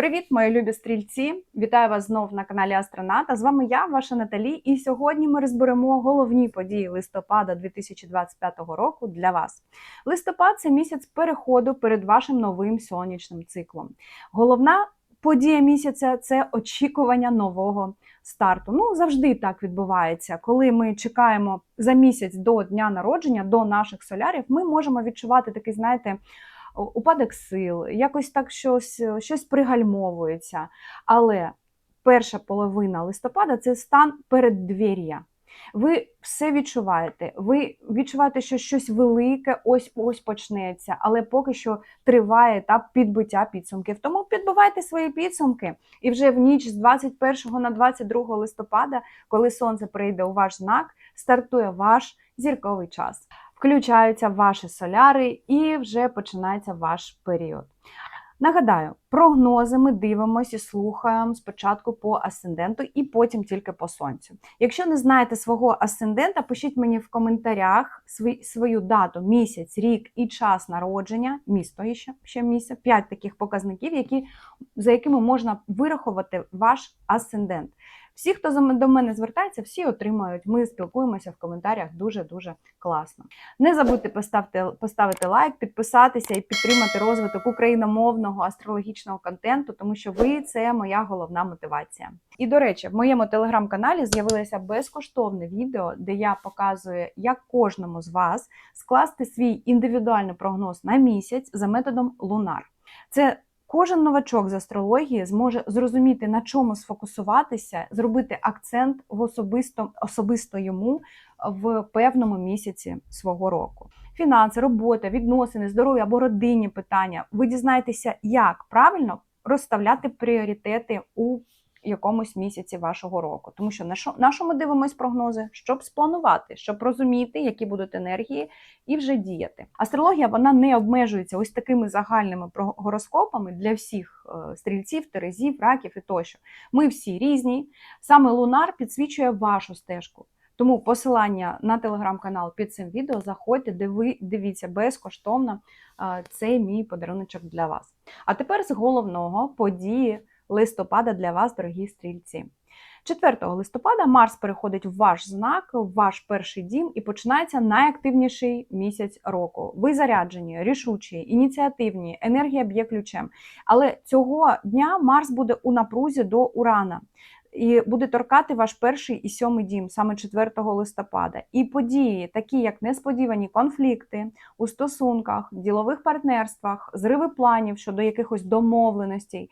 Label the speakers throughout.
Speaker 1: Привіт, мої любі стрільці! Вітаю вас знов на каналі Астроната. З вами я, ваша Наталі, і сьогодні ми розберемо головні події листопада 2025 року для вас. Листопад це місяць переходу перед вашим новим сонячним циклом. Головна подія місяця це очікування нового старту. Ну, завжди так відбувається. Коли ми чекаємо за місяць до дня народження, до наших солярів, ми можемо відчувати такий, знаєте, упадок сил, якось так щось, щось пригальмовується. Але перша половина листопада це стан переддвір'я. Ви все відчуваєте. Ви відчуваєте, що щось велике ось ось почнеться, але поки що триває етап підбиття підсумків. Тому підбивайте свої підсумки. І вже в ніч з 21 на 22 листопада, коли сонце прийде у ваш знак, стартує ваш зірковий час включаються ваші соляри і вже починається ваш період. Нагадаю, прогнози ми дивимося і слухаємо спочатку по асценденту і потім тільки по сонцю. Якщо не знаєте свого асцендента, пишіть мені в коментарях свою дату, місяць, рік і час народження, місто ще, ще місце, 5 таких показників, які, за якими можна вирахувати ваш асцендент. Всі, хто до мене звертається, всі отримають. Ми спілкуємося в коментарях дуже-дуже класно. Не забудьте поставити, поставити лайк, підписатися і підтримати розвиток україномовного астрологічного контенту, тому що ви це моя головна мотивація. І до речі, в моєму телеграм-каналі з'явилося безкоштовне відео, де я показую, як кожному з вас скласти свій індивідуальний прогноз на місяць за методом Лунар. Це Кожен новачок з астрології зможе зрозуміти, на чому сфокусуватися, зробити акцент в особисто, особисто йому в певному місяці свого року. Фінанси, робота, відносини, здоров'я або родинні питання. Ви дізнаєтеся, як правильно розставляти пріоритети у якомусь місяці вашого року. Тому що на що ми дивимося прогнози, щоб спланувати, щоб розуміти, які будуть енергії, і вже діяти. Астрологія вона не обмежується ось такими загальними гороскопами для всіх е, стрільців, терезів, раків і тощо. Ми всі різні. Саме лунар підсвічує вашу стежку. Тому посилання на телеграм-канал під цим відео заходьте, де ви дивіться безкоштовно е, цей мій подаруночок для вас. А тепер з головного події листопада для вас, дорогі стрільці. 4 листопада Марс переходить в ваш знак, в ваш перший дім, і починається найактивніший місяць року. Ви заряджені, рішучі, ініціативні, енергія б'є ключем. Але цього дня Марс буде у напрузі до Урана і буде торкати ваш перший і сьомий дім саме 4 листопада. І події, такі як несподівані конфлікти у стосунках, ділових партнерствах, зриви планів щодо якихось домовленостей,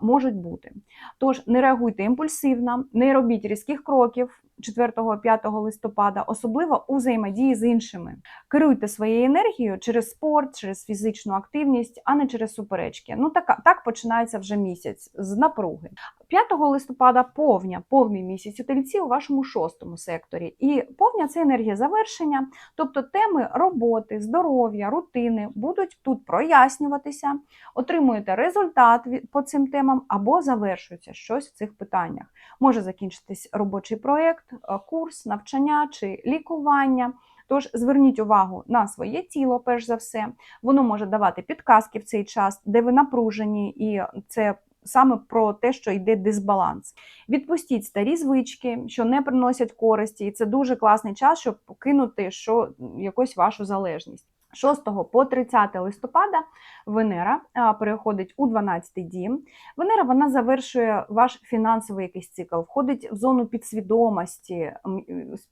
Speaker 1: можуть бути. Тож не реагуйте імпульсивно, не робіть різких кроків. 4-5 листопада, особливо у взаємодії з іншими. Керуйте своєю енергією через спорт, через фізичну активність, а не через суперечки. Ну так, так починається вже місяць з напруги. 5 листопада повня, повний місяць у тельці у вашому шостому секторі. І повня це енергія завершення, тобто теми роботи, здоров'я, рутини будуть тут прояснюватися, отримуєте результат по цим темам або завершується щось в цих питаннях. Може закінчитись робочий проєкт, курс, навчання чи лікування. Тож зверніть увагу на своє тіло, перш за все, воно може давати підказки в цей час, де ви напружені, і це саме про те, що йде дисбаланс. Відпустіть старі звички, що не приносять користі, і це дуже класний час, щоб покинути що якусь вашу залежність. 6 по 30 листопада Венера переходить у 12-й дім. Венера вона завершує ваш фінансовий якийсь цикл, входить в зону підсвідомості,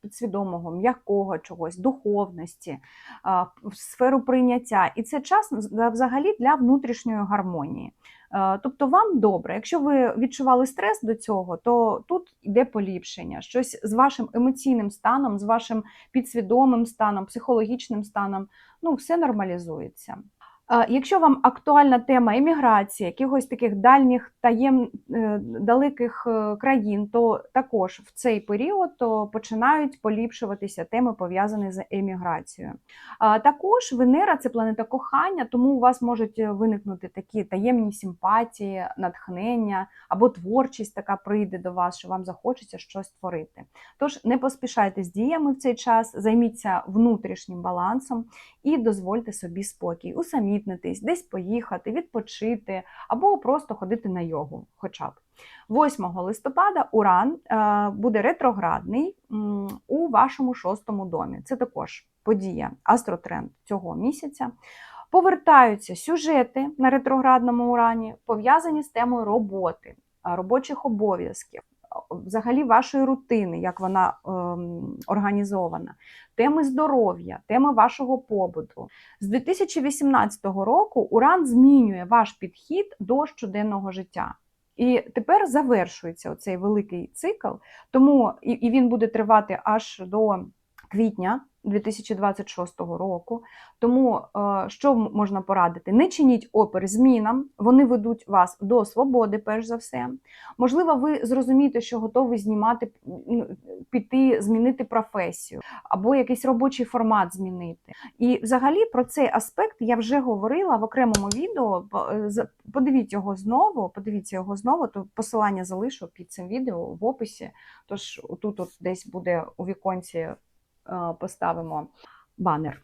Speaker 1: підсвідомого, м'якого чогось, духовності, в сферу прийняття. І це час взагалі для внутрішньої гармонії. Тобто вам добре, якщо ви відчували стрес до цього, то тут йде поліпшення. Щось з вашим емоційним станом, з вашим підсвідомим станом, психологічним станом, ну все нормалізується. Якщо вам актуальна тема еміграції, якихось таких дальніх таєм е, далеких е, країн, то також в цей період то починають поліпшуватися теми, пов'язані з еміграцією. Також Венера це планета кохання, тому у вас можуть виникнути такі таємні симпатії, натхнення або творчість така прийде до вас, що вам захочеться щось творити. Тож не поспішайте з діями в цей час, займіться внутрішнім балансом і дозвольте собі спокій у самій усамітнитись, десь поїхати, відпочити або просто ходити на йогу, хоча б. 8 листопада Уран е, буде ретроградний у вашому шостому домі. Це також подія, астротренд цього місяця. Повертаються сюжети на ретроградному урані, пов'язані з темою роботи, робочих обов'язків, взагалі вашої рутини, як вона ем, організована, теми здоров'я, теми вашого побуту. З 2018 року Уран змінює ваш підхід до щоденного життя. І тепер завершується цей великий цикл, тому і, і він буде тривати аж до квітня 2026 року. Тому е, що можна порадити? Не чиніть опір змінам, вони ведуть вас до свободи, перш за все. Можливо, ви зрозумієте, що готові знімати, ну, піти, змінити професію або якийсь робочий формат змінити. І взагалі про цей аспект я вже говорила в окремому відео. Е, Подивіть його знову, подивіться його знову, то посилання залишу під цим відео в описі. Тож тут десь буде у віконці поставимо банер.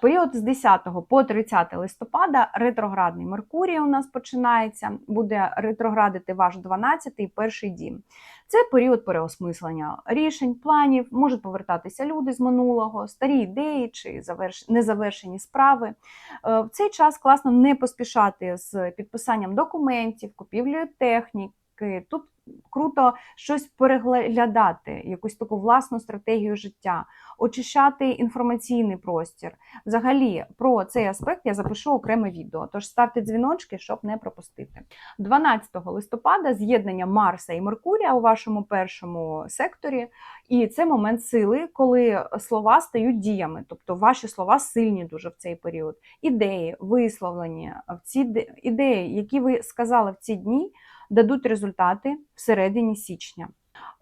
Speaker 1: Період з 10 по 30 листопада ретроградний Меркурій у нас починається, буде ретроградити ваш 12 і перший дім. Це період переосмислення рішень, планів, можуть повертатися люди з минулого, старі ідеї чи заверш... незавершені справи. Е, В цей час класно не поспішати з підписанням документів, купівлею техніки. Тут круто щось переглядати, якусь таку власну стратегію життя, очищати інформаційний простір. Взагалі, про цей аспект я запишу окреме відео. Тож ставте дзвіночки, щоб не пропустити. 12 листопада з'єднання Марса і Меркурія у вашому першому секторі, і це момент сили, коли слова стають діями, тобто ваші слова сильні дуже в цей період. Ідеї, висловлені в ці ідеї, які ви сказали в ці дні, дадуть результати всередині січня.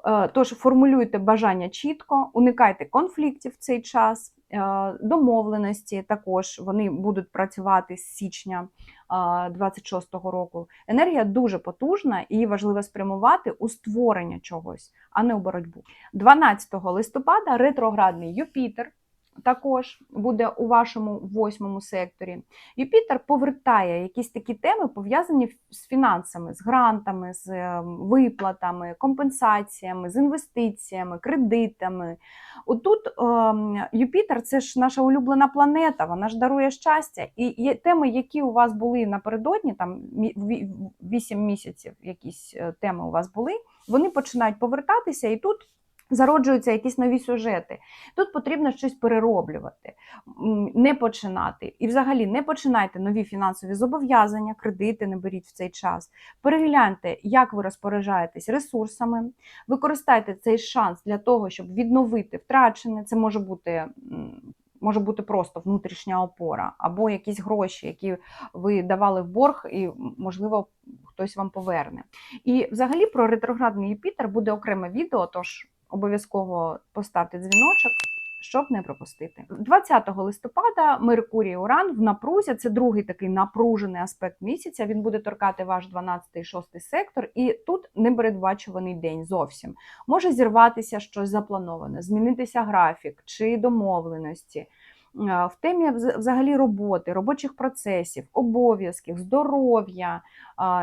Speaker 1: Е, Тож формулюйте бажання чітко, уникайте конфліктів в цей час. Е, Домовленості також вони будуть працювати з січня 26-го року. Енергія дуже потужна і важливо спрямувати у створення чогось, а не у боротьбу. 12 листопада ретроградний Юпітер також буде у вашому восьмому секторі. Юпітер повертає якісь такі теми, пов'язані з фінансами, з грантами, з е, виплатами, компенсаціями, з інвестиціями, кредитами. Отут ем, Юпітер це ж наша улюблена планета, вона ж дарує щастя. І є теми, які у вас були напередодні, там 8 місяців якісь е, теми у вас були, вони починають повертатися, і тут зароджуються якісь нові сюжети. Тут потрібно щось перероблювати, не починати. І взагалі не починайте нові фінансові зобов'язання, кредити не беріть в цей час. Перегляньте, як ви розпоряджаєтесь ресурсами, використайте цей шанс для того, щоб відновити втрачене. Це може бути. Може бути просто внутрішня опора, або якісь гроші, які ви давали в борг, і, можливо, хтось вам поверне. І взагалі про ретроградний Юпітер буде окреме відео, тож обов'язково поставте дзвіночок, щоб не пропустити. 20 листопада Меркурій Уран в напрузі. Це другий такий напружений аспект місяця. Він буде торкати ваш 12-й, 6 сектор, і тут непередбачуваний день зовсім. Може зірватися щось заплановане, змінитися графік чи домовленості. В темі взагалі роботи, робочих процесів, обов'язків, здоров'я,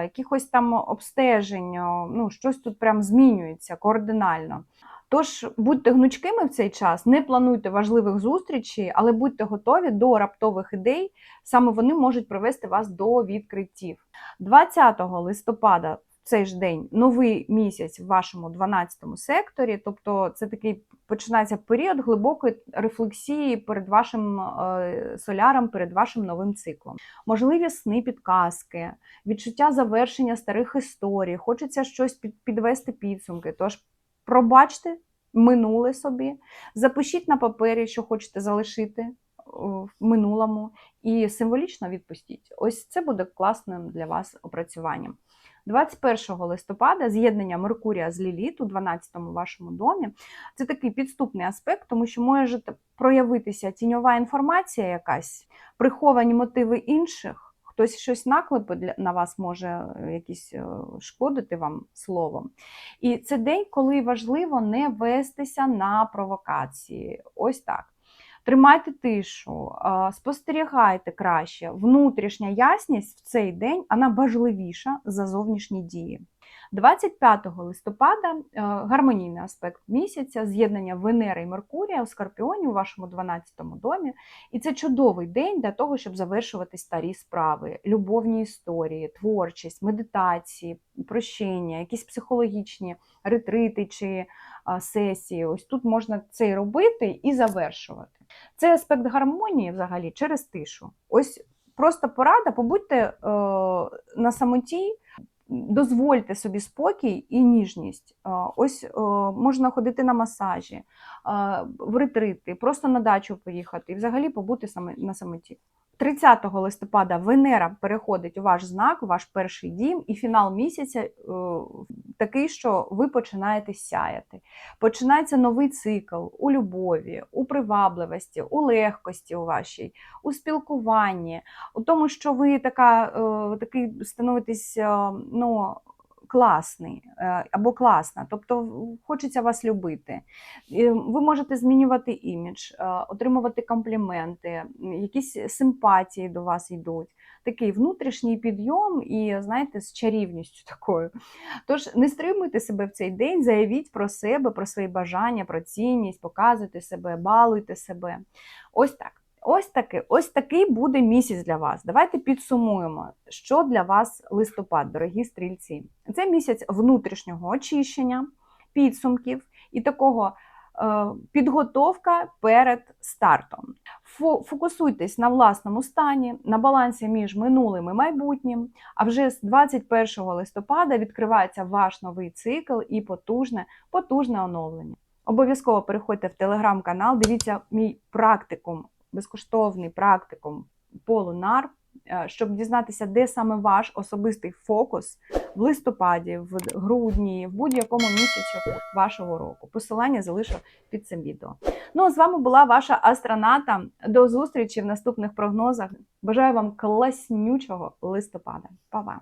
Speaker 1: якихось там обстежень, ну щось тут прям змінюється кардинально. Тож будьте гнучкими в цей час, не плануйте важливих зустрічей, але будьте готові до раптових ідей. Саме вони можуть привести вас до відкриттів. 20 листопада цей ж день новий місяць в вашому 12 секторі, тобто це такий починається період глибокої рефлексії перед вашим е, соляром, перед вашим новим циклом. Можливі сни, підказки, відчуття завершення старих історій, хочеться щось під, підвести підсумки. Тож пробачте минуле собі, запишіть на папері, що хочете залишити в минулому, і символічно відпустіть. Ось це буде класним для вас опрацюванням. 21 листопада з'єднання Меркурія з Ліліт у 12-му вашому домі. Це такий підступний аспект, тому що може проявитися тіньова інформація, якась, приховані мотиви інших. Хтось щось наклепи на вас може е, якісь е, шкодити вам словом. І це день, коли важливо не вестися на провокації. Ось так. Тримайте тишу, спостерігайте краще. Внутрішня ясність в цей день вона важливіша за зовнішні дії. 25 листопада е, гармонійний аспект місяця, з'єднання Венери і Меркурія у Скорпіоні у вашому 12-му домі. І це чудовий день для того, щоб завершувати старі справи, любовні історії, творчість, медитації, прощення, якісь психологічні ретрити чи а, сесії. Ось тут можна це і робити і завершувати. Цей аспект гармонії взагалі через тишу. Ось просто порада, побудьте е, на самоті. Дозвольте собі спокій і ніжність. Ось е, можна ходити на масажі, в ретрити, просто на дачу поїхати і взагалі побути на самоті. 30 листопада Венера переходить у ваш знак, у ваш перший дім, і фінал місяця е, такий, що ви починаєте сяяти. Починається новий цикл у любові, у привабливості, у легкості у вашій, у спілкуванні, у тому, що ви така, е, такий становитесь е, ну, класний е, або класна, тобто хочеться вас любити. Ви можете змінювати імідж, е, отримувати компліменти, якісь симпатії до вас йдуть. Такий внутрішній підйом і, знаєте, з чарівністю такою. Тож не стримуйте себе в цей день, заявіть про себе, про свої бажання, про цінність, показуйте себе, балуйте себе. Ось так. Ось такий, ось такий буде місяць для вас. Давайте підсумуємо, що для вас листопад, дорогі стрільці. Це місяць внутрішнього очищення, підсумків і такого е, підготовка перед стартом. Фо- Фокусуйтесь на власному стані, на балансі між минулим і майбутнім. А вже з 21 листопада відкривається ваш новий цикл і потужне, потужне оновлення. Обов'язково переходьте в телеграм-канал, дивіться мій практикум, безкоштовний практикум Полунар, е, щоб дізнатися, де саме ваш особистий фокус в листопаді, в грудні, в будь-якому місяці вашого року. Посилання залишу під цим відео. Ну а з вами була ваша астроната. До зустрічі в наступних прогнозах. Бажаю вам класнючого листопада. Па-па!